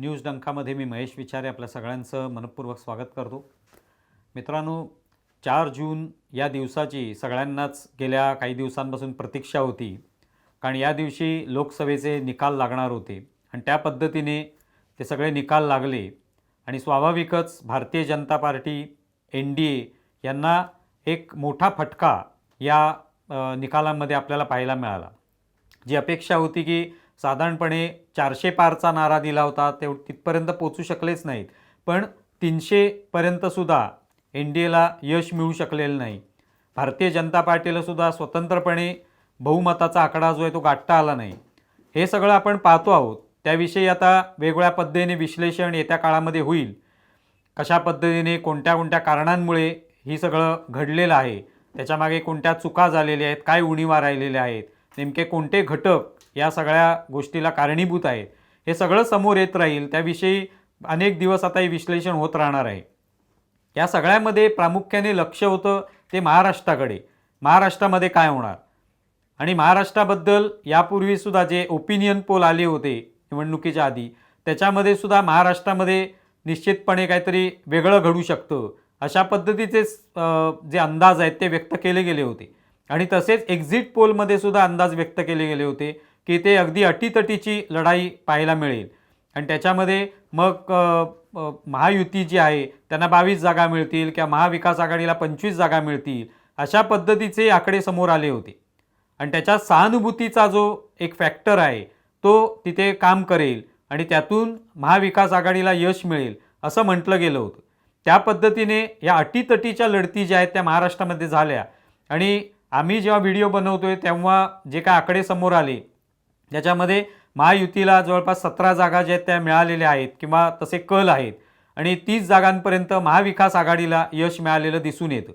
News डंकामध्ये मी महेश विचारे आपल्या सगळ्यांचं मनपूर्वक स्वागत करतो. मित्रांनो चार जून या दिवसाची सगळ्यांनाच गेल्या काही दिवसांपासून प्रतीक्षा होती. कारण या दिवशी लोकसभेचे निकाल लागणार होते. आणि त्या पद्धतीने ते सगळे निकाल लागले. आणि स्वाभाविकच Bharatiya Janata party N D A यांना एक मोठा फटका या निकालांमध्ये आपल्याला पाहायला मिळाला. जी अपेक्षा होती की साधारणपणे चारशे पारचा नारा दिला होता तेव तिथपर्यंत पोचू शकलेच नाहीत. पण तीनशेपर्यंतसुद्धा एन डी एला यश मिळू शकलेलं नाही. भारतीय जनता पार्टीलासुद्धा स्वतंत्रपणे बहुमताचा आकडा जो आहे तो गाठता आला नाही. हे सगळं आपण पाहतो आहोत. त्याविषयी आता वेगवेगळ्या पद्धतीने विश्लेषण येत्या काळामध्ये होईल. कशा पद्धतीने कोणत्या कोणत्या कारणांमुळे ही सगळं घडलेलं आहे त्याच्यामागे कोणत्या चुका झालेल्या आहेत काय उणीवा राहिलेल्या आहेत नेमके कोणते घटक या सगळ्या गोष्टीला कारणीभूत आहेत हे सगळं समोर येत राहील त्याविषयी अनेक दिवस आता हे विश्लेषण होत राहणार आहे. या सगळ्यामध्ये प्रामुख्याने लक्ष होतं ते महाराष्ट्राकडे. महाराष्ट्रामध्ये काय होणार? आणि महाराष्ट्राबद्दल यापूर्वीसुद्धा जे ओपिनियन पोल आले होते निवडणुकीच्या आधी त्याच्यामध्ये सुद्धा महाराष्ट्रामध्ये निश्चितपणे काहीतरी वेगळं घडू शकतं. अशा पद्धतीचे जे अंदाज आहेत ते व्यक्त केले गेले होते. आणि तसेच एक्झिट पोलमध्ये सुद्धा अंदाज व्यक्त केले गेले होते. की ते अगदी अटीतटीची लढाई पाहायला मिळेल. आणि त्याच्यामध्ये मग महायुती जी आहे त्यांना बावीस जागा मिळतील किंवा महाविकास आघाडीला पंचवीस जागा मिळतील अशा पद्धतीचे आकडे समोर आले होते. आणि त्याच्या सहानुभूतीचा जो एक फॅक्टर आहे तो तिथे काम करेल आणि त्यातून महाविकास आघाडीला यश मिळेल असं म्हटलं गेलं होतं. त्या पद्धतीने या अटीतटीच्या लढती ज्या आहेत त्या महाराष्ट्रामध्ये झाल्या. आणि आम्ही जेव्हा व्हिडिओ बनवतोय तेव्हा जे काय आकडे समोर आले ज्याच्यामध्ये महायुतीला जवळपास सतरा जागा ज्या आहेत त्या मिळालेल्या आहेत किंवा तसे कल आहेत आणि तीस जागांपर्यंत महाविकास आघाडीला यश मिळालेलं दिसून येतं.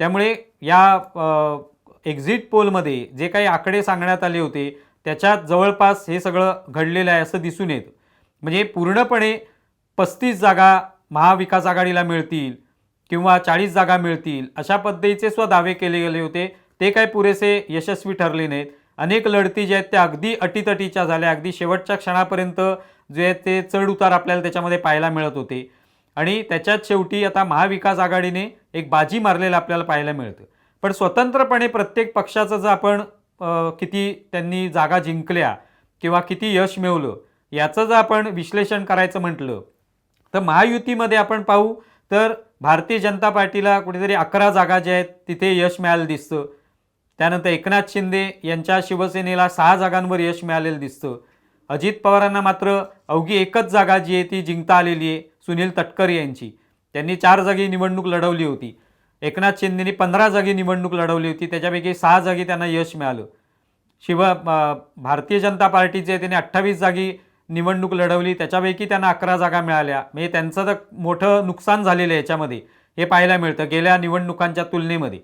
त्यामुळे या एक्झिट पोलमध्ये जे काही आकडे सांगण्यात आले होते त्याच्यात जवळपास हे सगळं घडलेलं आहे असं दिसून येतं. म्हणजे पूर्णपणे पस्तीस जागा महाविकास आघाडीला मिळतील किंवा चाळीस जागा मिळतील अशा पद्धतीचे सुद्धा दावे केले गेले होते. ते काही पुरेसे यशस्वी ठरले नाहीत. अनेक लढती ज्या आहेत त्या अगदी अटीतटीच्या झाल्या. अगदी शेवटच्या क्षणापर्यंत जे आहेत ते चढ उतार आपल्याला त्याच्यामध्ये पाहायला मिळत होते. आणि त्याच्यात शेवटी आता महाविकास आघाडीने एक बाजी मारलेलं आपल्याला पाहायला मिळतं. पण स्वतंत्रपणे प्रत्येक पक्षाचं जर आपण किती त्यांनी जागा जिंकल्या किंवा किती यश मिळवलं याचं जर आपण विश्लेषण करायचं म्हटलं तर महायुतीमध्ये आपण पाहू तर भारतीय जनता पार्टीला कुठेतरी अकरा जागा ज्या आहेत तिथे यश मिळायला दिसतं. त्यानंतर एकनाथ शिंदे यांच्या शिवसेनेला सहा जागांवर यश मिळालेलं दिसतं. अजित पवारांना मात्र अवघी एकच जागा जी आहे ती जिंकता आलेली आहे सुनील तटकर यांची. त्यांनी चार जागी निवडणूक लढवली होती. एकनाथ शिंदेनी पंधरा जागी निवडणूक लढवली होती त्याच्यापैकी सहा जागी त्यांना यश मिळालं. शिव भारतीय जनता पार्टीचे आहे, त्यांनी अठ्ठावीस जागी निवडणूक लढवली त्याच्यापैकी त्यांना अकरा जागा मिळाल्या. म्हणजे त्यांचं तर मोठं नुकसान झालेलं आहे याच्यामध्ये. हे पाहायला मिळतं गेल्या निवडणुकांच्या तुलनेमध्ये.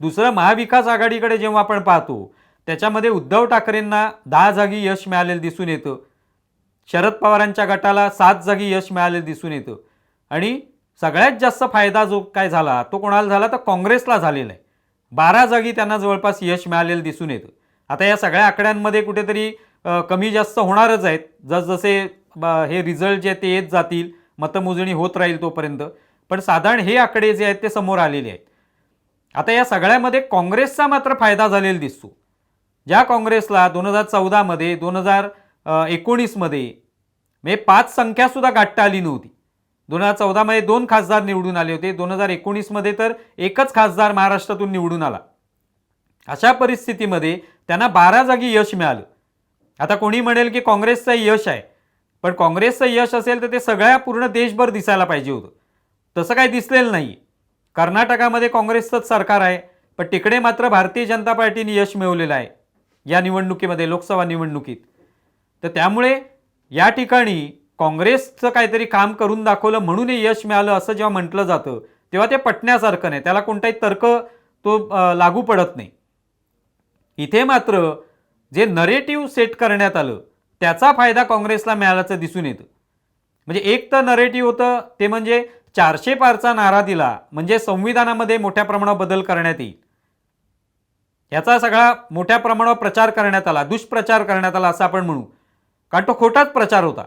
दुसरं महाविकास आघाडीकडे जेव्हा आपण पाहतो त्याच्यामध्ये उद्धव ठाकरेंना दहा जागी यश मिळालेलं दिसून येतं. शरद पवारांच्या गटाला सात जागी यश मिळालेलं दिसून येतं. आणि सगळ्यात जास्त फायदा जो काय झाला तो कोणाला झाला तर काँग्रेसला झालेला आहे. बारा जागी त्यांना जवळपास यश मिळालेलं दिसून येतं. आता या सगळ्या आकड्यांमध्ये कुठेतरी कमी जास्त होणारच आहेत. जसजसे ब- हे रिझल्ट जे आहेत ते येत जातील मतमोजणी होत राहील तोपर्यंत. पण साधारण हे आकडे जे आहेत ते समोर आलेले आहेत. आता या सगळ्यामध्ये काँग्रेसचा मात्र फायदा झालेला दिसतो. ज्या काँग्रेसला दोन हजार चौदामध्ये दोन हजार एकोणीसमध्ये म्हणजे पाच संख्यासुद्धा गाठता आली नव्हती. दोन हजार चौदामध्ये दोन खासदार निवडून आले होते. दोन हजार एकोणीसमध्ये तर एकच खासदार महाराष्ट्रातून निवडून आला. अशा परिस्थितीमध्ये त्यांना बारा जागी यश मिळालं. आता कोणी म्हणेल की काँग्रेसचं यश आहे पण काँग्रेसचं यश असेल तर ते सगळ्या पूर्ण देशभर दिसायला पाहिजे होतं. तसं काही दिसलेलं नाही कर्नाटकामध्ये काँग्रेसचंच सरकार आहे पण तिकडे मात्र भारतीय जनता पार्टीने यश मिळवलेलं आहे. या निवडणुकीमध्ये लोकसभा निवडणुकीत. तर त्यामुळे या ठिकाणी काँग्रेसचं काहीतरी काम करून दाखवलं म्हणूनही यश मिळालं असं जेव्हा म्हटलं जातं तेव्हा ते पटण्यासारखं नाही. त्याला कोणताही तर्क तो लागू पडत नाही. इथे मात्र जे नरेटिव्ह सेट करण्यात आलं त्याचा फायदा काँग्रेसला मिळाल्याचं दिसून येतं. म्हणजे एक तर नरेटिव्ह होतं ते म्हणजे चारशे पारचा नारा दिला म्हणजे संविधानामध्ये मोठ्या प्रमाणात बदल करण्यात येईल. याचा सगळा मोठ्या प्रमाणावर प्रचार करण्यात आला दुष्प्रचार करण्यात आला असं आपण म्हणू. कारण तो खोटाच प्रचार होता?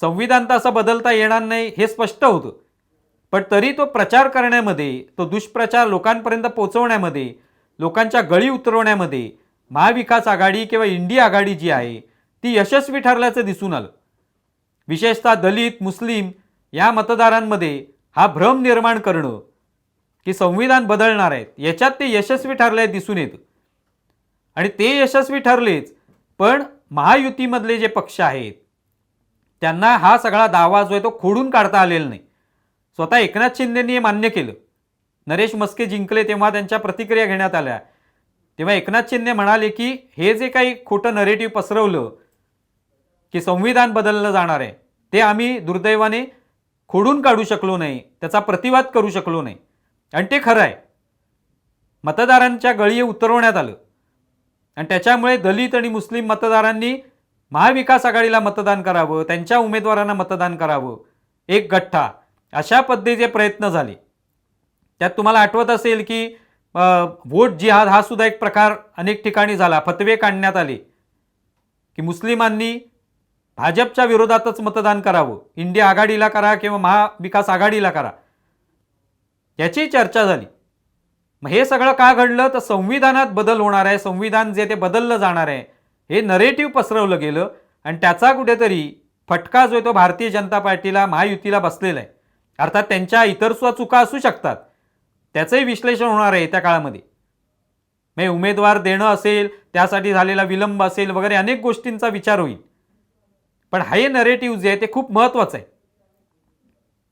संविधान तर असं बदलता येणार नाही हे स्पष्ट होतं. पण तरी तो प्रचार करण्यामध्ये तो दुष्प्रचार लोकांपर्यंत पोचवण्यामध्ये लोकांच्या गळी उतरवण्यामध्ये महाविकास आघाडी किंवा इंडिया आघाडी जी आहे ती यशस्वी ठरल्याचं दिसून आलं. विशेषतः दलित मुस्लिम या मतदारांमध्ये हा भ्रम निर्माण करणं की संविधान बदलणार आहेत. याच्यात ते यशस्वी ठरले दिसून येतं. आणि ते यशस्वी ठरलेच पण महायुतीमधले जे पक्ष आहेत त्यांना हा सगळा दावा जो आहे तो खोडून काढता आलेला नाही. स्वतः एकनाथ शिंदेंनी हे मान्य केलं. नरेश मस्के जिंकले तेव्हा त्यांच्या प्रतिक्रिया घेण्यात आल्या. तेव्हा एकनाथ शिंदे म्हणाले की हे जे काही खोटं नरेटिव्ह पसरवलं की संविधान बदललं जाणार आहे ते आम्ही दुर्दैवाने खोडून काढू शकलो नाही त्याचा प्रतिवाद करू शकलो नाही. आणि ते खरं आहे. मतदारांच्या गळी उतरवण्यात आलं. आणि त्याच्यामुळे दलित आणि मुस्लिम मतदारांनी महाविकास आघाडीला मतदान करावं त्यांच्या उमेदवारांना मतदान करावं एक गठ्ठा अशा पद्धतीचे प्रयत्न झाले. त्यात तुम्हाला आठवत असेल की वोट जिहाद हा सुद्धा एक प्रकार अनेक ठिकाणी झाला फतवे काढण्यात आले. की मुस्लिमांनी भाजपच्या विरोधातच मतदान करावं. इंडिया आघाडीला करा किंवा महाविकास आघाडीला करा. याची चर्चा झाली. मग हे सगळं का घडलं? तर संविधानात बदल होणार आहे. संविधान जे ते बदललं जाणार आहे. हे नरेटिव्ह पसरवलं गेलं आणि त्याचा कुठेतरी फटका जो आहे तो भारतीय जनता पार्टीला महायुतीला बसलेला आहे. अर्थात त्यांच्या इतर सुद्धा चुका असू शकतात. त्याचंही विश्लेषण होणार आहे त्या काळामध्ये. म्हणजे उमेदवार देणं असेल त्यासाठी झालेला विलंब असेल वगैरे अनेक गोष्टींचा विचार होईल. पण हे नरेटिव्ह जे आहे ते खूप महत्त्वाचं आहे.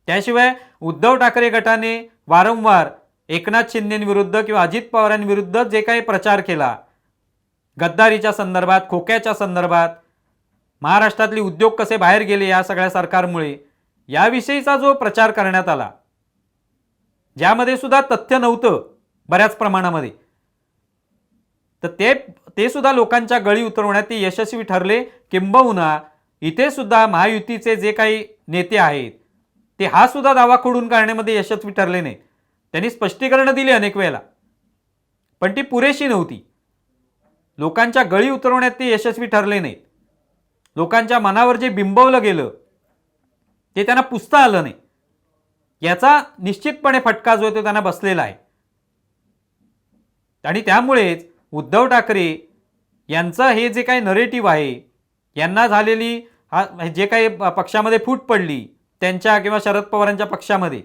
त्याशिवाय उद्धव ठाकरे गटाने वारंवार एकनाथ शिंदेविरुद्ध किंवा अजित पवारांविरुद्ध जे काही प्रचार केला गद्दारीच्या संदर्भात खोक्याच्या संदर्भात महाराष्ट्रातले उद्योग कसे बाहेर गेले या सगळ्या सरकारमुळे याविषयीचा जो प्रचार करण्यात आला ज्यामध्ये सुद्धा तथ्य नव्हतं बऱ्याच प्रमाणामध्ये. तर ते ते सुद्धा लोकांच्या गळी उतरवण्यात ते यशस्वी ठरले किंबहुना इथे सुद्धा महायुतीचे जे काही नेते आहेत ते हा सुद्धा दावा खोडून काढण्यामध्ये यशस्वी ठरले नाहीत त्यांनी स्पष्टीकरणं दिली अनेक वेळेला. पण ती पुरेशी नव्हती. लोकांच्या गळी उतरवण्यात ते यशस्वी ठरले नाहीत. लोकांच्या मनावर जे बिंबवलं गेलं ते त्यांना पुसता आलं नाही. याचा निश्चितपणे फटका जो आहे तो त्यांना बसलेला आहे. आणि त्यामुळेच उद्धव ठाकरे यांचं हे जे काही नरेटिव्ह आहे यांना झालेली हा जे काही पक्षामध्ये फूट पडली त्यांच्या किंवा शरद पवारांच्या पक्षामध्ये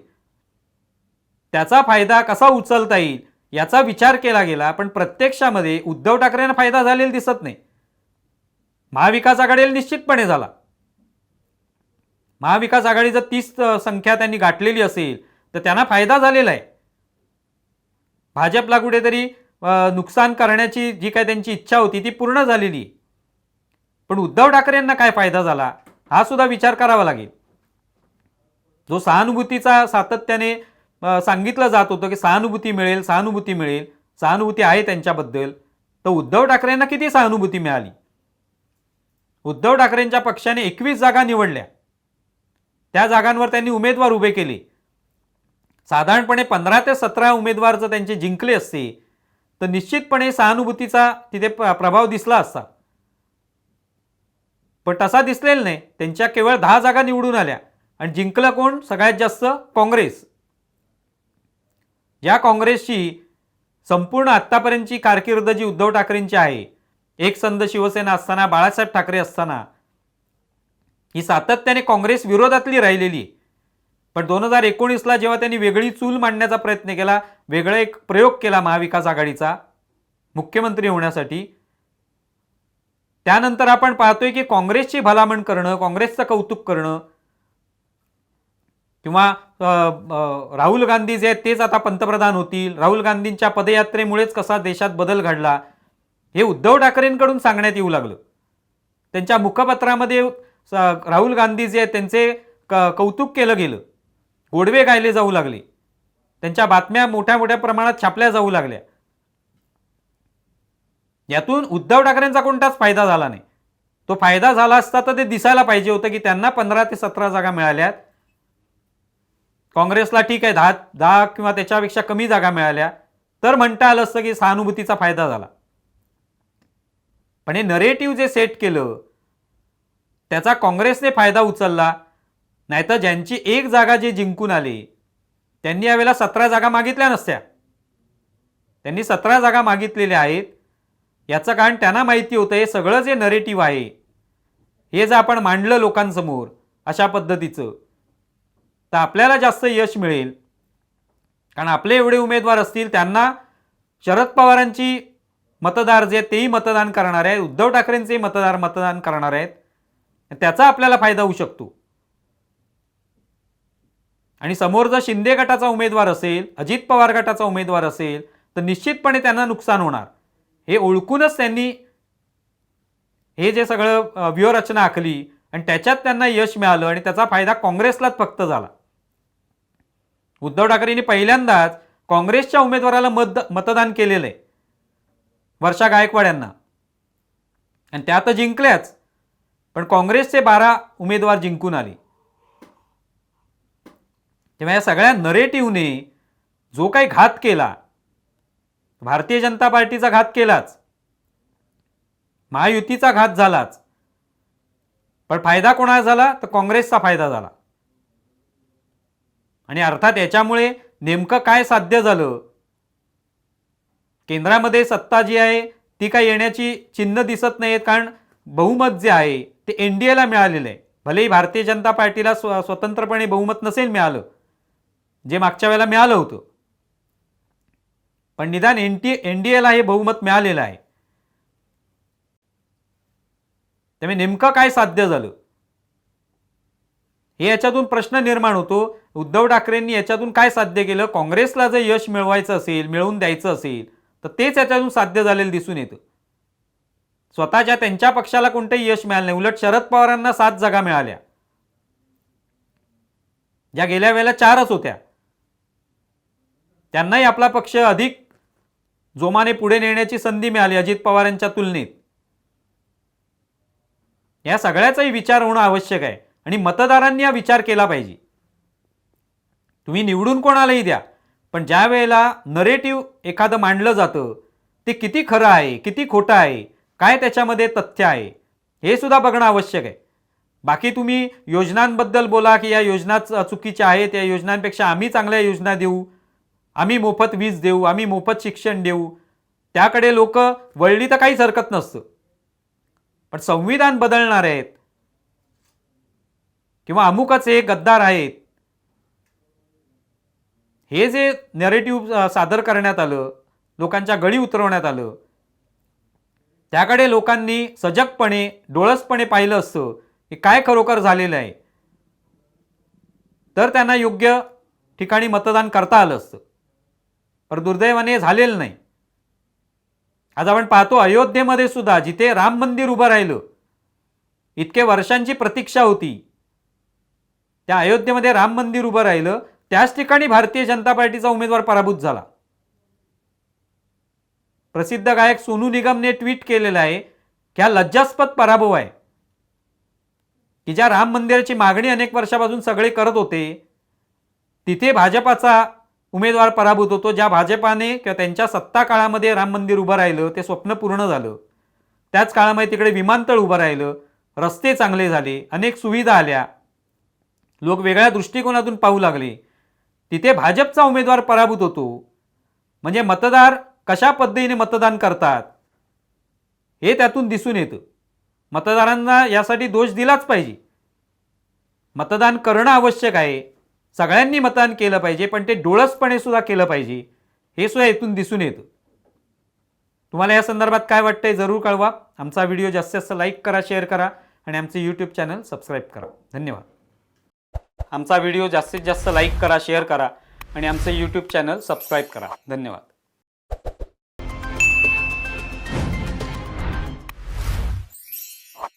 त्याचा फायदा कसा उचलता येईल याचा विचार केला गेला पण प्रत्यक्षामध्ये उद्धव ठाकरेंना फायदा झालेला दिसत नाही. महाविकास आघाडीला निश्चितपणे झाला. महाविकास आघाडी जर तीस संख्या त्यांनी गाठलेली असेल तर त्यांना फायदा झालेला आहे. भाजपला कुठेतरी नुकसान करण्याची जी काय त्यांची इच्छा होती ती पूर्ण झालेली आहे. पण उद्धव ठाकरेंना काय फायदा झाला? हा सुद्धा विचार करावा लागेल. जो सहानुभूतीचा सातत्याने सांगितलं जात होतं की सहानुभूती मिळेल सहानुभूती मिळेल सहानुभूती आहे त्यांच्याबद्दल तर उद्धव ठाकरेंना किती सहानुभूती मिळाली? उद्धव ठाकरेंच्या पक्षाने एकवीस जागा निवडल्या. त्या जागांवर त्यांनी उमेदवार उभे केले. साधारणपणे पंधरा ते सतरा उमेदवार जर त्यांचे जिंकले असते तर निश्चितपणे सहानुभूतीचा तिथे प- प्रभाव दिसला असता. पण तसा दिसलेला नाही. त्यांच्या केवळ दहा जागा निवडून आल्या. आणि जिंकलं कोण? सगळ्यात जास्त काँग्रेस. या काँग्रेसची संपूर्ण आत्तापर्यंतची कारकीर्द जी उद्धव ठाकरेंची आहे. एक संद शिवसेना असताना बाळासाहेब ठाकरे असताना. ही सातत्याने काँग्रेस विरोधातली राहिलेली. पण दोन हजार एकोणीसला जेव्हा त्यांनी वेगळी चूल मांडण्याचा प्रयत्न केला वेगळा एक प्रयोग केला महाविकास आघाडीचा मुख्यमंत्री होण्यासाठी त्यानंतर आपण पाहतोय की काँग्रेसची भलामण करणं काँग्रेसचं कौतुक करणं किंवा राहुल गांधी जे आहेत तेच आता पंतप्रधान होतील. राहुल गांधींच्या पदयात्रेमुळेच कसा देशात बदल घडला हे उद्धव ठाकरेंकडून सांगण्यात येऊ लागलं. त्यांच्या मुखपत्रामध्ये स- राहुल गांधी जे आहेत त्यांचे क कौतुक केलं गेलं. गोडवे गायले जाऊ लागले. त्यांच्या बातम्या मोठ्या मोठ्या प्रमाणात छापल्या जाऊ लागल्या. यातून उद्धव ठाकरेंचा कोणताच फायदा झाला नाही. तो फायदा झाला असता तर ते दिसायला पाहिजे होतं की त्यांना पंधरा ते सतरा जागा मिळाल्यात. काँग्रेसला ठीक आहे दहा दहा किंवा त्याच्यापेक्षा कमी जागा मिळाल्या. तर म्हणता आलं असतं की सहानुभूतीचा फायदा झाला. पण हे नरेटिव्ह जे सेट केलं त्याचा काँग्रेसने फायदा उचलला. नाहीतर ज्यांची एक जागा जे जिंकून आली त्यांनी यावेळेला सतरा जागा मागितल्या नसत्या. त्यांनी सतरा जागा मागितलेल्या आहेत. याचं कारण त्यांना माहिती होतं हे सगळं जे नरेटिव्ह आहे हे जर आपण मांडलं लोकांसमोर अशा पद्धतीचं. तर आपल्याला जास्त यश मिळेल. कारण आपले एवढे उमेदवार असतील त्यांना शरद पवारांची मतदार जे तेही मतदान करणार आहेत उद्धव ठाकरेंचे मतदार मतदान करणार आहेत. त्याचा आपल्याला फायदा होऊ शकतो. आणि समोर जर शिंदे गटाचा उमेदवार असेल अजित पवार गटाचा उमेदवार असेल तर निश्चितपणे त्यांना नुकसान होणार. हे ओळखूनच त्यांनी हे जे सगळं व्यूहरचना आखली आणि त्याच्यात त्यांना यश मिळालं आणि त्याचा फायदा काँग्रेसलाच फक्त झाला. उद्धव ठाकरेंनी पहिल्यांदाच काँग्रेसच्या उमेदवाराला मत मतदान केलेलं आहे वर्षा गायकवाड यांना आणि त्या तर जिंकल्याच पण काँग्रेसचे बारा उमेदवार जिंकून आले. तेव्हा या सगळ्या नरेटिव्हने जो काही घात केला भारतीय जनता पार्टीचा घात केलाच. महायुतीचा घात झालाच. पण फायदा कोणाला झाला? तर काँग्रेसचा फायदा झाला. आणि अर्थात याच्यामुळे नेमकं काय साध्य झालं? केंद्रामध्ये सत्ता जी आहे ती काय येण्याची चिन्ह दिसत नाहीत कारण बहुमत जे आहे ते एन डी एला मिळालेलं आहे. भलेही भारतीय जनता पार्टीला स्व स्वतंत्रपणे बहुमत नसेल मिळालं. जे मागच्या वेळेला मिळालं होतं. पण निदान एन टी एन डी एला हे बहुमत मिळालेलं आहे. त्यामुळे नेमकं काय साध्य झालं? हे याच्यातून प्रश्न निर्माण होतो. उद्धव ठाकरेंनी याच्यातून काय साध्य केलं? काँग्रेसला जर यश मिळवायचं असेल मिळवून द्यायचं असेल तर तेच याच्यातून साध्य झालेलं दिसून येतं. स्वतःच्या त्यांच्या पक्षाला कोणतंही यश मिळालं नाही. उलट शरद पवारांना सात जागा मिळाल्या. ज्या गेल्या वेळेला चारच होत्या. त्यांनाही आपला पक्ष अधिक जोमाने पुढे नेण्याची संधी मिळाली अजित पवारांच्या तुलनेत. या सगळ्याचाही विचार होणं आवश्यक आहे आणि मतदारांनी हा विचार केला पाहिजे. तुम्ही निवडून कोणालाही द्या पण ज्या वेळेला नरेटिव्ह एखादं मांडलं जातं ते किती खरं आहे किती खोटं आहे काय त्याच्यामध्ये तथ्य आहे हे सुद्धा बघणं आवश्यक आहे. बाकी तुम्ही योजनांबद्दल बोला की या योजना च- चुकीच्या आहेत या योजनांपेक्षा आम्ही चांगल्या योजना देऊ आम्ही मोफत वीज देऊ आम्ही मोफत शिक्षण देऊ. त्याकडे लोक वळली तर काहीच हरकत नसतं. पण संविधान बदलणार आहेत. किंवा अमुकच हे गद्दार आहेत. हे जे नरेटिव्ह सादर करण्यात आलं लोकांच्या गळी उतरवण्यात आलं त्याकडे लोकांनी सजगपणे डोळसपणे पाहिलं असतं की काय खरोखर झालेलं आहे. तर त्यांना योग्य ठिकाणी मतदान करता आलं असतं. पर दुर्दैवाने हे झालेलं नाही. आज आपण पाहतो अयोध्येमध्ये सुद्धा जिथे राम मंदिर उभं राहिलं इतके वर्षांची प्रतीक्षा होती. त्या अयोध्येमध्ये राम मंदिर उभं राहिलं त्याच ठिकाणी भारतीय जनता पार्टीचा उमेदवार पराभूत झाला. प्रसिद्ध गायक सोनू निगमने ट्विट केलेलं आहे की हा लज्जास्पद पराभव आहे की ज्या राम मंदिराची मागणी अनेक वर्षापासून सगळे करत होते तिथे भाजपाचा उमेदवार पराभूत होतो. ज्या भाजपाने किंवा त्यांच्या सत्ता काळामध्ये राम मंदिर उभं राहिलं ते स्वप्न पूर्ण झालं. त्याच काळामध्ये तिकडे विमानतळ उभं राहिलं. रस्ते चांगले झाले अनेक सुविधा आल्या. लोक वेगळ्या दृष्टिकोनातून पाहू लागले. तिथे भाजपचा उमेदवार पराभूत होतो. म्हणजे मतदार कशा पद्धतीने मतदान करतात हे त्यातून दिसून येतं. मतदारांना यासाठी दोष दिलाच पाहिजे. मतदान करणं आवश्यक आहे. सगळ्यांनी मतदान केलं पाहिजे पण ते डोळसपणे सुद्धा केलं पाहिजे. हे सुद्धा इथून दिसून येतं. तुम्हाला या संदर्भात काय वाटतंय जरूर कळवा. आमचा व्हिडिओ जास्तीत जास्त लाईक करा शेअर करा आणि आमचे यूट्यूब चॅनल सबस्क्राईब करा. धन्यवाद. आमचा व्हिडिओ जास्तीत जास्त लाईक करा शेअर करा आणि आमचं यूट्यूब चॅनल सबस्क्राईब करा. धन्यवाद.